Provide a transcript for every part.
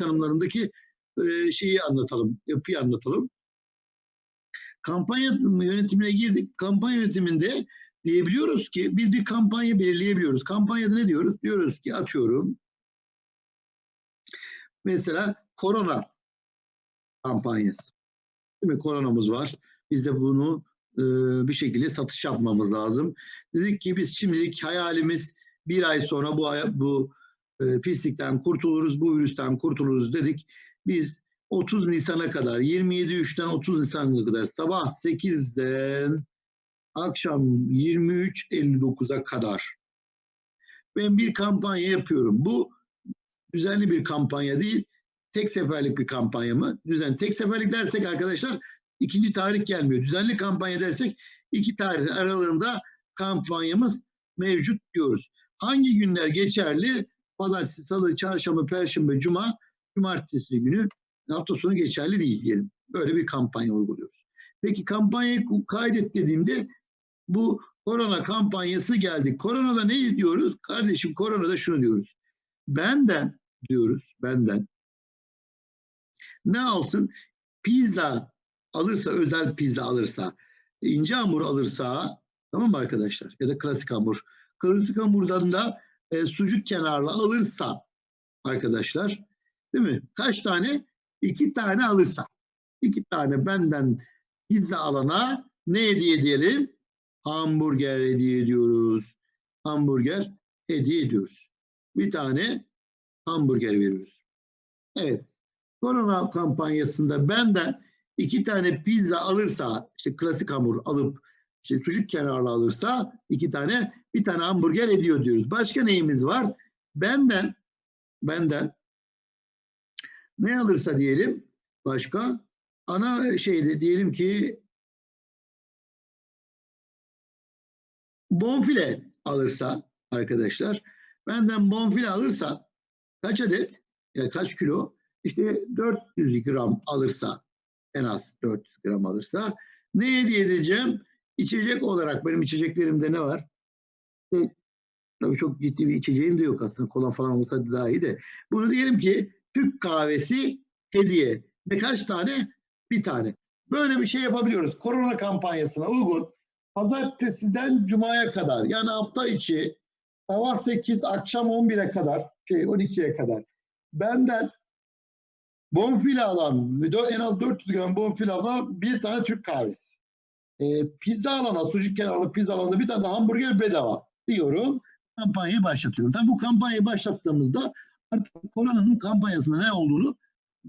tanımlarındaki e, şeyi anlatalım, yapıyı anlatalım. Kampanya yönetimine girdik. Kampanya yönetiminde diyebiliyoruz ki biz bir kampanya belirleyebiliyoruz. Kampanyada ne diyoruz? Diyoruz ki atıyorum mesela korona kampanyası. Değil mi? Koronamız var. Biz de bunu e, bir şekilde satış yapmamız lazım. Dedik ki biz şimdilik hayalimiz bir ay sonra bu bu e, pislikten kurtuluruz, bu virüsten kurtuluruz dedik. Biz 30 Nisan'a kadar, 27.3'ten 30 Nisan'a kadar sabah 8'den akşam 23.59'a kadar ben bir kampanya yapıyorum. Bu düzenli bir kampanya değil, tek seferlik bir kampanya mı? Düzen tek seferlik dersek arkadaşlar ikinci tarih gelmiyor. Düzenli kampanya dersek iki tarih aralığında kampanyamız mevcut diyoruz. Hangi günler geçerli? Pazartesi, salı, çarşamba, perşembe, cuma, cumartesi günü hafta sonu geçerli değil diyelim. Böyle bir kampanya uyguluyoruz. Peki kampanyayı kaydet dediğimde bu korona kampanyası geldi. Koronada ne diyoruz? Kardeşim koronada şunu diyoruz. Benden diyoruz, benden ne alsın? Pizza alırsa, özel pizza alırsa, ince hamur alırsa, tamam mı arkadaşlar? Ya da klasik hamur. Klasik hamurdan da e, sucuk kenarlı alırsa arkadaşlar, değil mi? Kaç tane? İki tane alırsa. İki tane benden pizza alana ne hediye edelim? Hamburger hediye ediyoruz. Hamburger hediye ediyoruz. Bir tane hamburger veriyoruz. Evet. Korona kampanyasında benden iki tane pizza alırsa, işte klasik hamur alıp işte sucuk kenarlı alırsa iki tane, bir tane hamburger ediyor diyoruz. Başka neyimiz var? Benden, benden ne alırsa diyelim başka ana şeyde diyelim ki bonfile alırsa arkadaşlar benden bonfile alırsa kaç adet ya kaç kilo işte 400 gram alırsa en az 400 gram alırsa ne hediye edeceğim? İçecek olarak benim içeceklerimde ne var? E, tabii çok ciddi bir içeceğim de yok aslında. Kola falan olsa daha iyi de. Bunu diyelim ki Türk kahvesi hediye. Ve kaç tane? Bir tane. Böyle bir şey yapabiliyoruz. Korona kampanyasına uygun. Pazartesiden Cuma'ya kadar yani hafta içi sabah 8 akşam 11'e kadar şey 12'ye kadar benden bonfile alan en az 400 gram bonfile alan bir tane Türk kahvesi. E, pizza alana sucuk kenarlı pizza alana bir tane hamburger bedava diyorum. Kampanyayı başlatıyorum. Tabii bu kampanyayı başlattığımızda artık koronanın kampanyasında ne olduğunu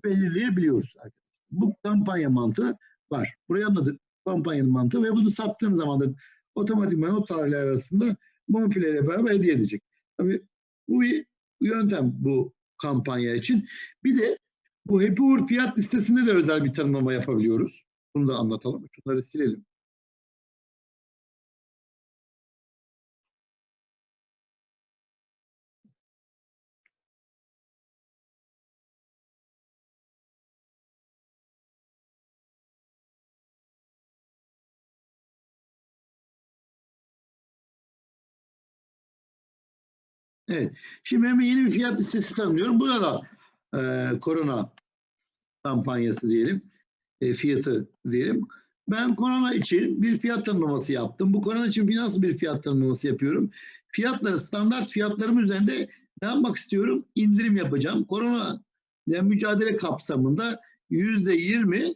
belirleyebiliyoruz. Bu kampanya mantığı var. Burayı anladık. Kampanyanın mantığı ve bunu sattığın zaman da otomatikman o tarihler arasında ile beraber hediye edecek. Tabii bu bir yöntem bu kampanya için. Bir de bu Happy Hour fiyat listesinde de özel bir tanımlama yapabiliyoruz. Bunu da anlatalım. Şunları silelim. Evet. Şimdi hemen yeni bir fiyat listesi tanımlıyorum. Burada da e, korona kampanyası diyelim. E, fiyatı diyelim. Ben korona için bir fiyat tanımlaması yaptım. Bu korona için nasıl bir fiyat tanımlaması yapıyorum? Fiyatları, standart fiyatlarım üzerinde ne yapmak istiyorum? İndirim yapacağım. Korona yani mücadele kapsamında yüzde yirmi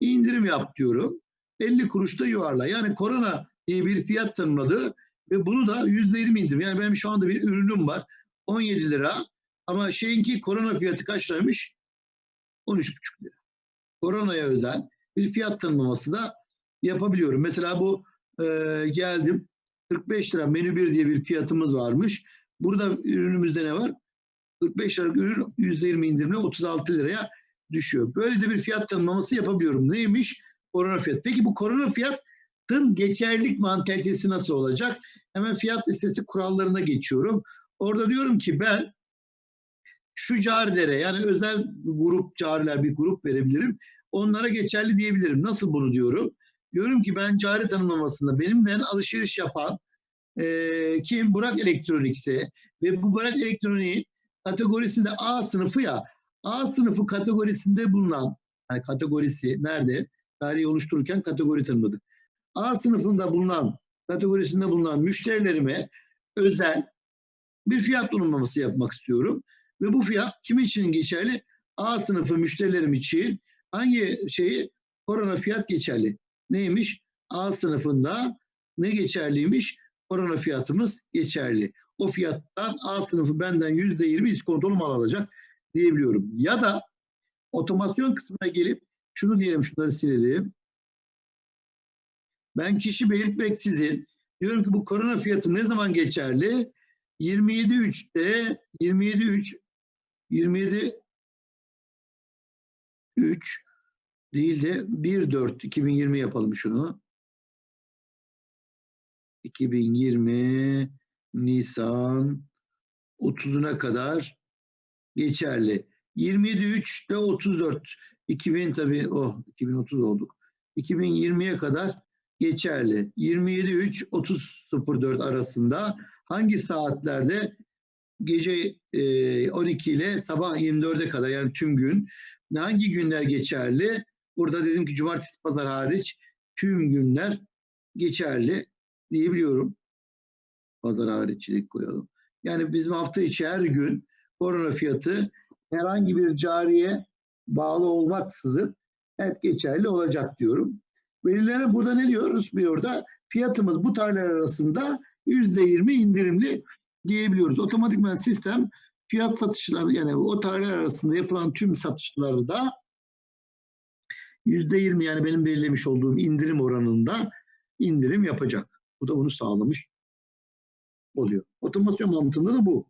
indirim yap diyorum. 50 kuruşta yuvarla. Yani korona diye bir fiyat tanımladı ve bunu da yüzde yirmi indirim. Yani benim şu anda bir ürünüm var. 17 lira. Ama şeyinki korona fiyatı kaç liraymış? 13,5 lira. Koronaya özel bir fiyat tanımlaması da yapabiliyorum. Mesela bu e, geldim 45 lira menü 1 diye bir fiyatımız varmış. Burada ürünümüzde ne var? 45 lira ürün %20 indirimle 36 liraya düşüyor. Böyle de bir fiyat tanımlaması yapabiliyorum. Neymiş? Korona fiyat. Peki bu korona fiyatın geçerlilik mantalitesi nasıl olacak? Hemen fiyat listesi kurallarına geçiyorum. Orada diyorum ki ben şu carilere yani özel grup cariler bir grup verebilirim. Onlara geçerli diyebilirim. Nasıl bunu diyorum? Diyorum ki ben cari tanımlamasında benimle alışveriş yapan e, kim? Burak Elektronikse ve bu Burak Elektronik'in kategorisinde A sınıfı ya A sınıfı kategorisinde bulunan, yani kategorisi nerede? Tarihi oluştururken kategori tanımladık. A sınıfında bulunan, kategorisinde bulunan müşterilerime özel bir fiyat uygulaması yapmak istiyorum. Ve bu fiyat kim için geçerli? A sınıfı müşterilerim için hangi şeyi? Korona fiyat geçerli. Neymiş? A sınıfında ne geçerliymiş? Korona fiyatımız geçerli. O fiyattan A sınıfı benden yüzde yirmi iskontolu mal alacak diyebiliyorum. Ya da otomasyon kısmına gelip şunu diyelim şunları silelim. Ben kişi belirtmeksizin diyorum ki bu korona fiyatı ne zaman geçerli? 27.3'te 27.3 27 3 değil de 1.4 2020 yapalım şunu. 2020 Nisan 30'una kadar geçerli. 27.3 de 34. 2000 tabii oh 2030 olduk. 2020'ye kadar geçerli. 27.3 30.04 arasında hangi saatlerde gece e, 12 ile sabah 24'e kadar yani tüm gün hangi günler geçerli? Burada dedim ki cumartesi pazar hariç tüm günler geçerli diyebiliyorum. Pazar hariçlik koyalım. Yani bizim hafta içi her gün korona fiyatı herhangi bir cariye bağlı olmaksızın hep geçerli olacak diyorum. Velilere burada ne diyoruz? Bir orada fiyatımız bu tarihler arasında %20 indirimli diyebiliyoruz. Otomatikman sistem fiyat satışları yani o tarihler arasında yapılan tüm satışları da %20 yani benim belirlemiş olduğum indirim oranında indirim yapacak. Bu da bunu sağlamış oluyor. Otomasyon mantığında da bu.